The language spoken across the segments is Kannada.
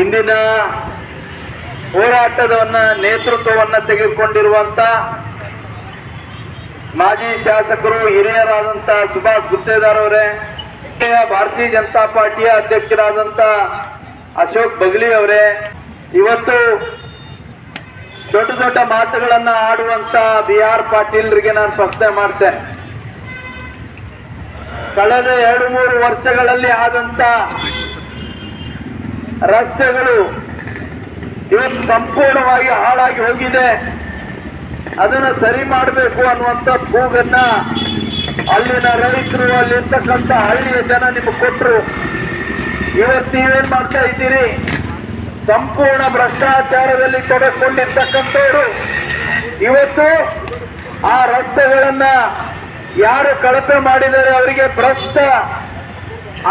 ಇಂದಿನ ಹೋರಾಟದವನ್ನ ನೇತೃತ್ವವನ್ನ ತೆಗೆದುಕೊಂಡಿರುವಂತ ಮಾಜಿ ಶಾಸಕರು ಹಿರಿಯರಾದಂತ ಸುಭಾಷ್ ಗುತ್ತೇದಾರ್ ಅವರೇ ಭಾರತೀಯ ಜನತಾ ಪಾರ್ಟಿಯ ಅಧ್ಯಕ್ಷರಾದಂತ ಅಶೋಕ್ ಬಗ್ಲಿ ಅವರೇ, ಇವತ್ತು ದೊಡ್ಡ ದೊಡ್ಡ ಮಾತುಗಳನ್ನ ಆಡುವಂತ ಬಿ ಆರ್ ಪಾಟೀಲ್ರಿಗೆ ನಾನು ಪ್ರಶ್ನೆ ಮಾಡ್ತೇನೆ. ಕಳೆದ ಎರಡು ಮೂರು ವರ್ಷಗಳಲ್ಲಿ ಆದಂತ ರಸ್ತೆಗಳು ಇವತ್ತು ಸಂಪೂರ್ಣವಾಗಿ ಹಾಳಾಗಿ ಹೋಗಿದೆ. ಅದನ್ನ ಸರಿ ಮಾಡಬೇಕು ಅನ್ನುವಂಥ ಕೂಗನ್ನ ಅಲ್ಲಿನ ರೈತರು, ಅಲ್ಲಿರ್ತಕ್ಕಂಥ ಹಳ್ಳಿಯ ಜನ ನಿಮಗೆ ಕೊಟ್ಟರು ಇವತ್ತು ನೀವೇನ್ ಮಾಡ್ತಾ ಇದ್ದೀರಿ? ಸಂಪೂರ್ಣ ಭ್ರಷ್ಟಾಚಾರದಲ್ಲಿ ತೊಡಕೊಂಡಿರ್ತಕ್ಕಂಥವ್ರು. ಇವತ್ತು ಆ ರಸ್ತೆಗಳನ್ನ ಯಾರು ಕಳಪೆ ಮಾಡಿದರೆ ಅವರಿಗೆ ಭ್ರಷ್ಟ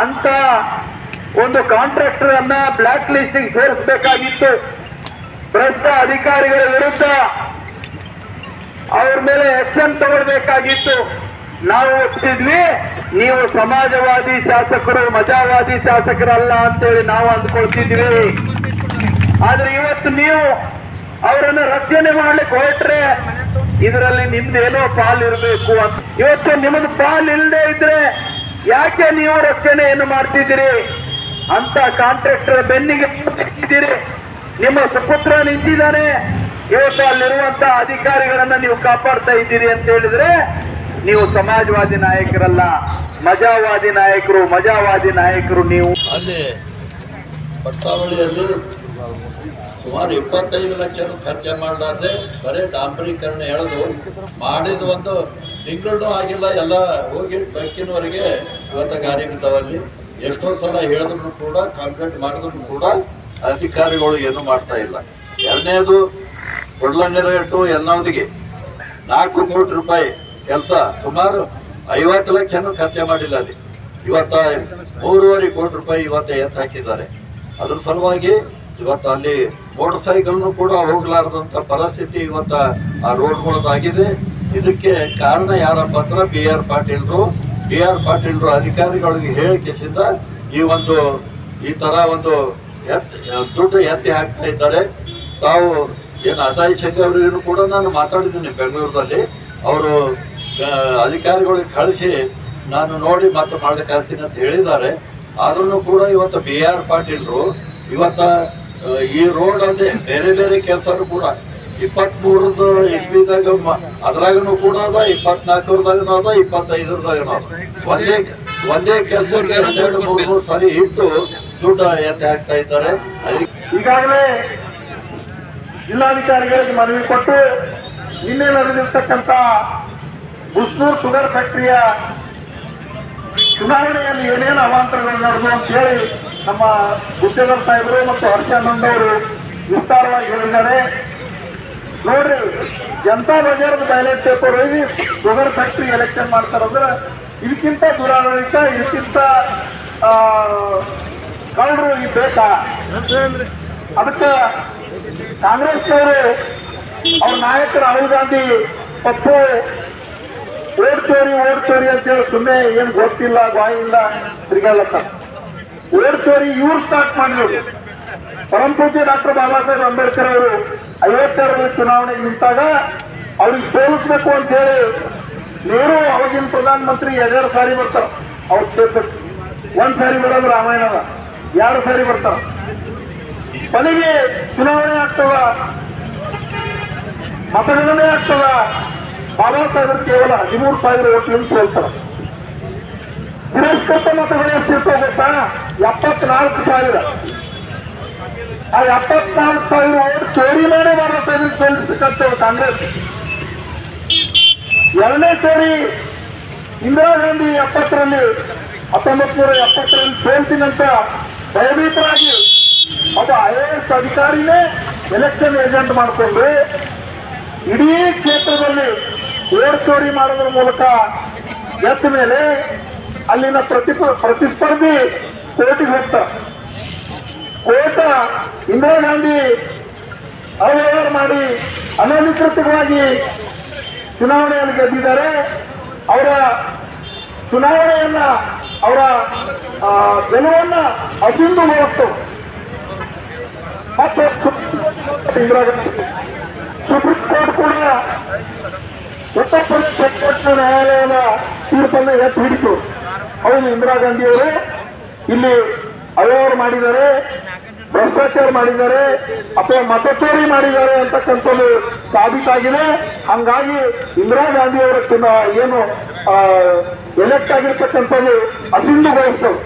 ಅಂತ ಒಂದು ಕಾಂಟ್ರಾಕ್ಟರ್ ಅನ್ನ ಬ್ಲಾಕ್ ಲಿಸ್ಟಿಗೆ ಸೇರಿಸಬೇಕಾಗಿತ್ತು. ಭ್ರಷ್ಟ ಅಧಿಕಾರಿಗಳ ವಿರುದ್ಧ ಅವ್ರ ಮೇಲೆ ಆಕ್ಷನ್ ತಗೊಳ್ಬೇಕಾಗಿತ್ತು. ನಾವು ಒಪ್ಪಿದ್ವಿ ನೀವು ಸಮಾಜವಾದಿ ಶಾಸಕರು, ಮಜಾವಾದಿ ಶಾಸಕರಲ್ಲ ಅಂತೇಳಿ ನಾವು ಅಂದ್ಕೊಳ್ತಿದ್ವಿ. ಆದ್ರೆ ಇವತ್ತು ನೀವು ಅವರನ್ನ ರಕ್ಷಣೆ ಮಾಡ್ಲಿಕ್ಕೆ ಹೊರಟ್ರೆ ಇದರಲ್ಲಿ ನಿಮ್ದೇನೋ ಪಾಲ್ ಇರಬೇಕು ಅಂತ. ಇವತ್ತು ನಿಮ್ಮದು ಪಾಲ್ ಇಲ್ಲದೆ ಇದ್ರೆ ಯಾಕೆ ನೀವು ರಕ್ಷಣೆಯನ್ನು ಮಾಡ್ತಿದ್ದೀರಿ? ಅಂತ ಕಾಂಟ್ರಾಕ್ಟರ್ ಬೆನ್ನಿಗೆ ಇದ್ದೀರಿ ನಿಮ್ಮ ಸುಪುತ್ರ ನಿಂತಿದ್ದಾನೆ. ಇವತ್ತು ಅಲ್ಲಿರುವಂತ ಅಧಿಕಾರಿಗಳನ್ನ ನೀವು ಕಾಪಾಡ್ತಾ ಇದ್ದೀರಿ ಅಂತ ಹೇಳಿದ್ರೆ, ನೀವು ಸಮಾಜವಾದಿ ನಾಯಕರಲ್ಲ. ಮಜಾವಾದಿ ನಾಯಕರು ಮಜಾವಾದಿ ನಾಯಕರು ನೀವು. ಅಲ್ಲಿ ಪಟ್ಟಾವಳಿಯಲ್ಲಿ ಸುಮಾರು ಇಪ್ಪತ್ತೈದು ಲಕ್ಷ ಖರ್ಚು ಮಾಡಲಾರ್ದೆ ಬರೀ ಡಾಂಬರೀಕರಣ ಎಳೆದು ಮಾಡಿದ ಒಂದು ತಿಂಗಳೂ ಆಗಿಲ್ಲ, ಎಲ್ಲ ಹೋಗಿ ಟ್ರಕ್ಕಿನವರೆಗೆ ಇವತ್ತು ಗಾರಿ ಎಷ್ಟೋ ಸಲ ಹೇಳಿದ್ರು ಕೂಡ ಕಂಪ್ಲೇಂಟ್ ಮಾಡಿದ್ರು ಕೂಡ ಅಧಿಕಾರಿಗಳು ಏನು ಮಾಡ್ತಾ ಇಲ್ಲ. ಎರಡನೇದು ಕೊಡ್ಲಂಗರ ಟು ಎಲ್ಲೋದಿಗೆ ನಾಲ್ಕು ಕೋಟಿ ರೂಪಾಯಿ ಕೆಲಸ, ಸುಮಾರು ಐವತ್ತು ಲಕ್ಷನೂ ಖರ್ಚೆ ಮಾಡಿಲ್ಲ ಅಲ್ಲಿ. ಇವತ್ತ ಮೂರುವರೆ ಕೋಟಿ ರೂಪಾಯಿ ಇವತ್ತು ಎತ್ತು ಹಾಕಿದ್ದಾರೆ. ಅದ್ರ ಸಲುವಾಗಿ ಇವತ್ತು ಅಲ್ಲಿ ಮೋಟರ್ ಸೈಕಲ್ನು ಕೂಡ ಹೋಗ್ಲಾರ್ದಂಥ ಪರಿಸ್ಥಿತಿ ಇವತ್ತು ಆ ರೋಡ್ಗಳದಾಗಿದೆ ಇದಕ್ಕೆ ಕಾರಣ ಯಾರಪ್ಪ ಅಂದ್ರೆ ಬಿ ಆರ್ ಪಾಟೀಲ್ರು. ಬಿ ಆರ್ ಪಾಟೀಲ್ರು ಅಧಿಕಾರಿಗಳಿಗೆ ಹೇಳಿಕೆಸಿಂದ ಈ ಒಂದು, ಈ ತರ ಒಂದು ಎತ್ತಿ, ದುಡ್ಡು ಎತ್ತಿ ಹಾಕ್ತಾ ಇದ್ದಾರೆ. ತಾವು ಏನು ಅತಾಯಿ ಶೆಟ್ಟಿ ಅವರಿಗೂ ಕೂಡ ನಾನು ಮಾತಾಡಿದ್ದೀನಿ ಬೆಂಗಳೂರಿನಲ್ಲಿ. ಅವರು ಅಧಿಕಾರಿಗಳಿಗೆ ಕಳಿಸಿ ನಾನು ನೋಡಿ ಮತ್ತೆ ಮಾಡಲಿಕ್ಕೆ ಅಂತ ಹೇಳಿದ್ದಾರೆ. ಆದ್ರೂ ಕೂಡ ಇವತ್ತು ಬಿ ಆರ್ ಪಾಟೀಲ್ರು ಇವತ್ತು ಈ ರೋಡ್ ಅಲ್ಲದೆ ಬೇರೆ ಬೇರೆ ಕೆಲಸನೂ ಕೂಡ ಇಪ್ಪತ್ಮೂರದ ಇಸ್ವಿದಾಗ ಅದ್ರಾಗನು ಕೂಡ ಅದ ಇಪ್ಪತ್ನಾಲ್ಕರದಾಗನು ಅದ ಇಪ್ಪತ್ತೈದರದಾಗನು ಅದ. ಒಂದೇ ಒಂದೇ ಕೆಲಸಕ್ಕೆ ಹನ್ನೆರಡು ಮೂರು ಮೂರು ಸಾರಿ ಇಟ್ಟು ದುಡ್ಡು ಎತ್ತಿ ಹಾಕ್ತಾ ಇದ್ದಾರೆ. ಈಗಾಗಲೇ ಜಿಲ್ಲಾಧಿಕಾರಿಗಳಿಗೆ ಮನವಿ ಕೊಟ್ಟು ನಿನ್ನೆ ನಡೆದಿರ್ತಕ್ಕಂಥ ಬುಸ್ನೂರ್ ಶುಗರ್ ಫ್ಯಾಕ್ಟರಿಯ ಚುನಾವಣೆಯಲ್ಲಿ ಏನೇನು ಅವಾಂತರಗಳು ನಡೆದು ಅಂತ ಹೇಳಿ ನಮ್ಮ ಗುತ್ತೇದಾರ್ ಸಾಹೇಬರು ಮತ್ತು ಹರ್ಷಾನಂದ್ ಅವರು ವಿಸ್ತಾರವಾಗಿ ಹೇಳಿದ್ದಾರೆ. ನೋಡ್ರಿ, ಜನತಾ ಬಜಾರದ ಬ್ಯಾಲೆಟ್ ಪೇಪರ್ ಹೋಗಿ ಶುಗರ್ ಫ್ಯಾಕ್ಟ್ರಿ ಎಲೆಕ್ಷನ್ ಮಾಡ್ತಾರಂದ್ರೆ ಇದಕ್ಕಿಂತ ದುರಾಡಳಿತ, ಇದಕ್ಕಿಂತ ಕಳ್ಳರು ಈಗ ಬೇಕಾ. ಅದಕ್ಕೆ ಕಾಂಗ್ರೆಸ್ನವರು ಅವ್ರ ನಾಯಕ ರಾಹುಲ್ ಗಾಂಧಿ ಪಪ್ಪು, ಓಟ್ ಚೋರಿ ಓಡ್ ಚೋರಿ ಅಂತೇಳಿ ಸುಮ್ಮನೆ ಏನು ಗೊತ್ತಿಲ್ಲ, ಬಾಯಿ ಇಲ್ಲ ಸರ್. ಓಟ್ ಚೋರಿ ಇವ್ರು ಸ್ಟಾರ್ಟ್ ಮಾಡಿದ್ರು ಪರಂಪೂಜೆ ಡಾಕ್ಟರ್ ಬಾಬಾ ಸಾಹೇಬ್ ಅಂಬೇಡ್ಕರ್ ಅವರು ಐವತ್ತೆರಡರಲ್ಲಿ ಚುನಾವಣೆಗೆ ನಿಂತಾಗ ಅವ್ರಿಗೆ ಸೋಲಿಸ್ಬೇಕು ಅಂತ ಹೇಳಿ ನೀರು ಅವಾಗಿನ ಪ್ರಧಾನಮಂತ್ರಿ ಎರಡೆರಡು ಸಾರಿ ಬರ್ತಾರ. ಅವ್ರ ಕ್ಷೇತ್ರಕ್ಕೆ. ಒಂದ್ ಸಾರಿ ಬರೋದು ರಾಮಾಯಣದ ಎರಡು ಸಾರಿ ಬರ್ತಾರ. ಕೊನೆಗೆ ಚುನಾವಣೆ ಆಗ್ತದ? ಮತಗಣನೆ ಆಗ್ತದ? ಬಾಬಾ ಸಾಹೇಬರು ಕೇವಲ ಹದಿಮೂರು ಸಾವಿರ ಓಟ್ಲಿಂದ ಸೋಲ್ತಾರ ತಿರಸ್ಕೃತ ಮತಗಳು ಎಷ್ಟಿರ್ತಾವ ಗೊತ್ತಾ? ಎಪ್ಪತ್ನಾಲ್ಕು ಸಾವಿರ. ಆ ಎಪ್ಪತ್ನಾಲ್ಕು ಸಾವಿರ ಓಟ್ ಚೋರಿ ಮಾಡಿ ಬಾಬಾ ಸಾಹೇಬ್ ಸೋಲಿಸಕ್ಕಂತ ಕಾಂಗ್ರೆಸ್. ಎರಡನೇ ಚೋರಿ ಇಂದಿರಾ ಗಾಂಧಿ ಎಪ್ಪತ್ತರಲ್ಲಿ ಹತ್ತೊಂಬತ್ ನೂರ ಎಪ್ಪತ್ತರಲ್ಲಿ ಸೋಲ್ತೀನಂತ ಭಯಭೀತರಾಗಿ ಅದು ಐ ಎ ಎಸ್ ಅಧಿಕಾರಿನೇ ಎಲೆಕ್ಷನ್ ಏಜೆಂಟ್ ಮಾಡಿಕೊಂಡು ಇಡೀ ಕ್ಷೇತ್ರದಲ್ಲಿ ಓಟ್ ಚೋರಿ ಮಾಡೋದ್ರ ಮೂಲಕ ಎತ್ತ ಮೇಲೆ ಅಲ್ಲಿನ ಪ್ರತಿ ಪ್ರತಿಸ್ಪರ್ಧಿ ಕೋರ್ಟಿಗೆ ಹೋಗ್ತಾರೆ ಕೋರ್ಟ್ ಇಂದಿರಾ ಗಾಂಧಿ ಅವ್ಯವಹಾರ ಮಾಡಿ ಅನಧಿಕೃತವಾಗಿ ಚುನಾವಣೆಯಲ್ಲಿ ಗೆದ್ದಿದ್ದಾರೆ. ಅವರ ಚುನಾವಣೆಯನ್ನ ಅವರ ಗೆಲುವನ್ನ ಮತ್ತು ಇಂದಿರಾ ಗಾಂಧಿ ಸುಪ್ರೀಂ ಕೋರ್ಟ್ ಕೂಡ ಉತ್ತರ ಪ್ರದೇಶ ನ್ಯಾಯಾಲಯದ ತೀರ್ಪನ್ನು ಎತ್ತಿ ಹಿಡಿತು. ಅವರು ಇಂದಿರಾ ಗಾಂಧಿಯವರು ಇಲ್ಲಿ ಅವ್ಯವಹಾರ ಮಾಡಿದ್ದಾರೆ, ಭ್ರಷ್ಟಾಚಾರ ಮಾಡಿದ್ದಾರೆ, ಅಥವಾ ಮತಚೋರಿ ಮಾಡಿದ್ದಾರೆ ಅಂತಕ್ಕಂಥದ್ದು ಸಾಬೀತಾಗಿದೆ. ಹಂಗಾಗಿ ಇಂದಿರಾ ಗಾಂಧಿ ಅವರ ಏನು ಎಲೆಕ್ಟ್ ಆಗಿರ್ತಕ್ಕಂಥದ್ದು ಅಸಿಂಧುಗೊಳಿಸ್ತವೆ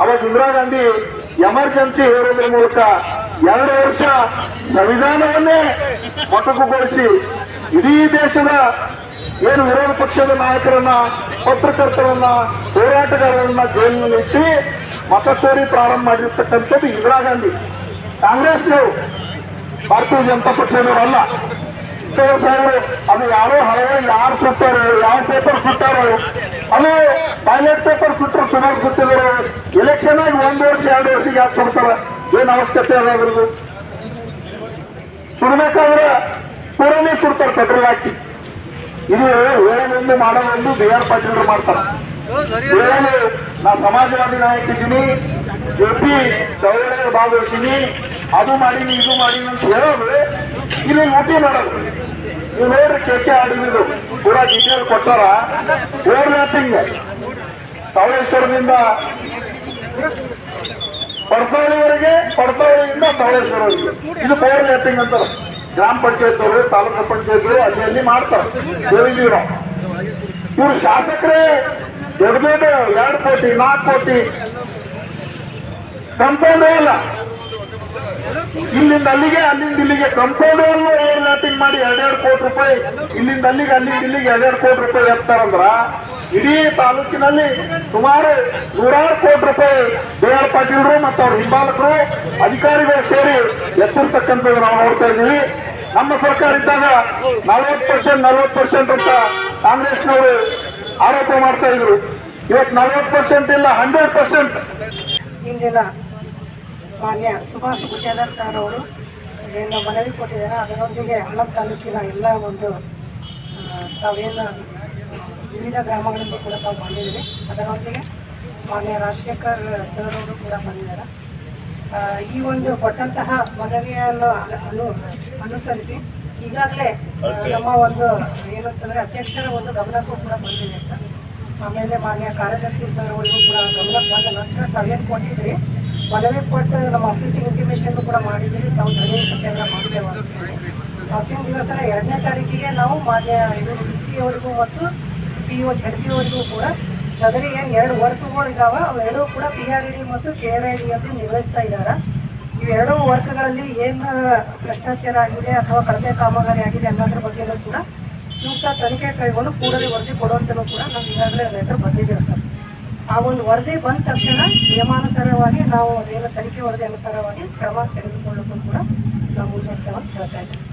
ಅವಾಗ ಇಂದಿರಾ ಗಾಂಧಿ ಎಮರ್ಜೆನ್ಸಿ ಹೇಳೋದ್ರ ಮೂಲಕ ಎರಡು ವರ್ಷ ಸಂವಿಧಾನವನ್ನೇ ಮೊಟಕುಗೊಳಿಸಿ ಇಡೀ ದೇಶದ ಏನು ವಿರೋಧ ಪಕ್ಷದ ನಾಯಕರನ್ನ, ಪತ್ರಕರ್ತರನ್ನ, ಹೋರಾಟಗಾರರನ್ನ ಜೈಲಿನಲ್ಲಿ ಇಟ್ಟು ಮತಚೋರಿ ಪ್ರಾರಂಭ ಮಾಡಿರ್ತಕ್ಕಂಥದ್ದು ಇಂದಿರಾ ಗಾಂಧಿ. ಕಾಂಗ್ರೆಸ್ನವರು ಭಾರತೀಯ ಜನತಾ ಪಕ್ಷದವರಲ್ಲ ಅದು ಯಾರೋ ಹಲವು ಯಾರು ಸುತ್ತಾರೋ ಯಾವ ಪೇಪರ್ ಸುತ್ತಾರೋ ಅದು ಪೈಲಟ್ ಪೇಪರ್ ಸುಟ್ಟರು ಸುಮಾರು ಗೊತ್ತಿದ್ರು ಎಲೆಕ್ಷನ್ ಆಗಿ ಒಂದು ವರ್ಷ, ಎರಡು ವರ್ಷಕ್ಕೆ ಯಾಕೆ ಸುಡ್ತಾರ ಏನು ಅವಶ್ಯಕತೆ ಅದ ಅದ್ರದ್ದು? ಸುಡ್ಬೇಕಾದ್ರೆ ಪೂರನೇ ಸುಡ್ತಾರೆ ಪೆಟ್ರೋಲ್ ಹಾಕಿ ಇದು ಹೇಳೋದೊಂದು ಮಾಡೋದೊಂದು ಬಿ ಆರ್ ಪಾಟೀಲ್ ಮಾಡ್ತಾರೆ. ಹೇಳೋದು ನಾ ಸಮಾಜವಾದಿ ನಾಯಕ ಇದ್ದೀನಿ ಜೆ ಪಿ ಚಳವಳಿಯಲ್ಲಿ ಭಾಗವಹಿಸಿನಿ ಅದು ಮಾಡೀನಿ ಇದು ಮಾಡೀನಿ ಅಂತ ಹೇಳೋದು ಇಲ್ಲಿ ಲೂಟಿ ಮಾಡೋದು. ನೀವು ನೋಡ್ರಿ ಕೆ ಕೆ ಆಡಿದ್ದು ಪೂರಾ ಡೀಟೇಲ್ ಕೊಟ್ಟಾರ. ಓವರ್ ಲ್ಯಾಪಿಂಗ್ ಸವಳೇಶ್ವರದಿಂದ ಪಡಸವಳಿವರೆಗೆ ಪಡಸವಳಿಯಿಂದ ಸವಳೇಶ್ವರವರೆಗೆ. ಇದು ಓವರ್ ಲ್ಯಾಪಿಂಗ್ ಅಂತಾರೆ. ಗ್ರಾಮ ಪಂಚಾಯತ್ ಅವರು ತಾಲೂಕು ಪಂಚಾಯತ್ ಅಲ್ಲಿ ಅಲ್ಲಿ ಮಾಡ್ತಾರೆ. ಇವರು ಇವ್ರು ಶಾಸಕರೇ ದೊಡ್ಡ ದೊಡ್ಡ ಎರಡು ಕೋಟಿ, ನಾಲ್ಕು ಕೋಟಿ. ಕಂಪೌಂಡೇ ಇಲ್ಲ ಇಲ್ಲಿಂದ ಅಲ್ಲಿಗೆ, ಅಲ್ಲಿಂದ ಇಲ್ಲಿಗೆ ಕಂಪೌಂಡ್ ಓವರ್ ಲ್ಯಾಪಿಂಗ್ ಮಾಡಿ ಎರಡೆರಡು ಕೋಟಿ ರೂಪಾಯಿ. ಇಲ್ಲಿಂದ ಅಲ್ಲಿಗೆ, ಅಲ್ಲಿಂದ ಇಲ್ಲಿಗೆ ಎರಡೆರಡು ಕೋಟಿ ರೂಪಾಯಿ ಎತ್ತಾರಂದ್ರ ಇಡೀ ತಾಲೂಕಿನಲ್ಲಿ ಸುಮಾರು ನೂರಾರು ಕೋಟಿ ರೂಪಾಯಿ ಬಿ ಆರ್ ಪಾಟೀಲ್ರು ಮತ್ತು ಅವ್ರ ಹಿಂಬಾಲಕರು ಅಧಿಕಾರಿಗಳು ಸೇರಿ ಎತ್ತಿರ್ತಕ್ಕಂಥದ್ದು ನಾವು ನೋಡ್ತಾ ಇದ್ದೀವಿ. ನಮ್ಮ ಸರ್ಕಾರ ಇದ್ದಾಗ ನಲವತ್ತು ಪರ್ಸೆಂಟ್ ನಲವತ್ತು ಪರ್ಸೆಂಟ್ ಅಂತ ಕಾಂಗ್ರೆಸ್ನವರು ಆರೋಪ ಮಾಡ್ತಾ ಇದ್ರು. ಇವತ್ತು ನಲವತ್ತು ಪರ್ಸೆಂಟ್ ಇಲ್ಲ, ಹಂಡ್ರೆಡ್ ಪರ್ಸೆಂಟ್. ಇಂದಿನ ಮಾನ್ಯ ಸುಭಾಷ್ ಗುಜೇದಾರ್ ಸರ್ ಅವರು ಏನು ಮನವಿ ಕೊಟ್ಟಿದ್ದಾರೆ, ಅದರೊಂದಿಗೆ ಹಳ್ಳ ತಾಲೂಕಿನ ಎಲ್ಲ ಒಂದು ತಾವೇನು ವಿವಿಧ ಗ್ರಾಮಗಳಿಂದ ಕೂಡ ತಾವು ಬಂದಿದ್ದೀವಿ. ಅದರೊಂದಿಗೆ ಮಾನ್ಯ ರಾಜಶೇಖರ್ ಸರ್ ಅವರು ಕೂಡ ಬಂದಿದ್ದಾರೆ. ಈ ಒಂದು ಕೊಟ್ಟಂತಹ ಮನವಿಯನ್ನು ಅನು ಅನುಸರಿಸಿ ಈಗಾಗಲೇ ನಮ್ಮ ಒಂದು ಏನಂತಂದ್ರೆ ಅಧ್ಯಕ್ಷರ ಒಂದು ಗಮನಕ್ಕೂ ಕೂಡ ಬಂದಿದೆ ಸರ್ ಆಮೇಲೆ ಮಾನ್ಯ ಕಾರ್ಯದರ್ಶಿ ಸರ್ ಅವರಿಗೂ ಕೂಡ ಗಮನಕ್ಕೆ ಬಂದ ನಂತರ ತಾವೇನು ಕೊಟ್ಟಿದ್ರಿ ಮನವಿ ಕೊಟ್ಟು ನಮ್ಮ ಆಫೀಸಿಗೆ ಇಂಟಿಮೇಷನ್ ಕೂಡ ಮಾಡಿದ್ದೀವಿ ತಾವು ಧರಣಿ ಸತ್ಯಾಗ್ರಹ ಹೇಳಿ. ಅವತ್ತಿನ ದಿವಸ ಎರಡನೇ ತಾರೀಕಿಗೆ ನಾವು ಮಾನ್ಯ ಇದು ಡಿ ಸಿ ಅವರಿಗೂ ಮತ್ತು ಸಿ ಒ ಜಡ್ಜಿ ಅವರಿಗೂ ಕೂಡ ಸದರಿ ಏನು ಎರಡು ವರ್ಕ್ಗಳು ಇದಾವ ಅವೆರಡೂ ಕೂಡ ಪಿ ಆರ್ ಡಿ ಮತ್ತು ಕೆ ಆರ್ ಐ ಡಿ ಅಂತ ನಿರ್ವಹಿಸ್ತಾ ಇದ್ದಾರೆ ಇವೆರಡೂ ವರ್ಕ್ಗಳಲ್ಲಿ ಏನು ಭ್ರಷ್ಟಾಚಾರ ಆಗಿದೆ ಅಥವಾ ಕಡಿಮೆ ಕಾಮಗಾರಿ ಆಗಿದೆ ಅನ್ನೋದ್ರ ಬಗ್ಗೆನೂ ಕೂಡ ಸೂಕ್ತ ತನಿಖೆ ಕೈಗೊಂಡು ಕೂಡಲೇ ವರದಿ ಕೊಡುವಂತಲೂ ಕೂಡ ನಾವು ಈಗಾಗಲೇ ಲೆಟರ್ ಬಂದಿದ್ದೇವೆ ಸರ್. ಆ ಒಂದು ವರದಿ ಬಂದ ತಕ್ಷಣ ನಿಯಮಾನುಸಾರವಾಗಿ ನಾವು ಅದೇನು ತನಿಖೆ ವರದಿ ಅನುಸಾರವಾಗಿ ಕ್ರಮ ತೆಗೆದುಕೊಳ್ಳೋಕ್ಕೂ ಕೂಡ ನಾವು ಮುಂದೆ ಅಂತ ಹೇಳ್ತಾ ಇದ್ದೀವಿ ಸರ್.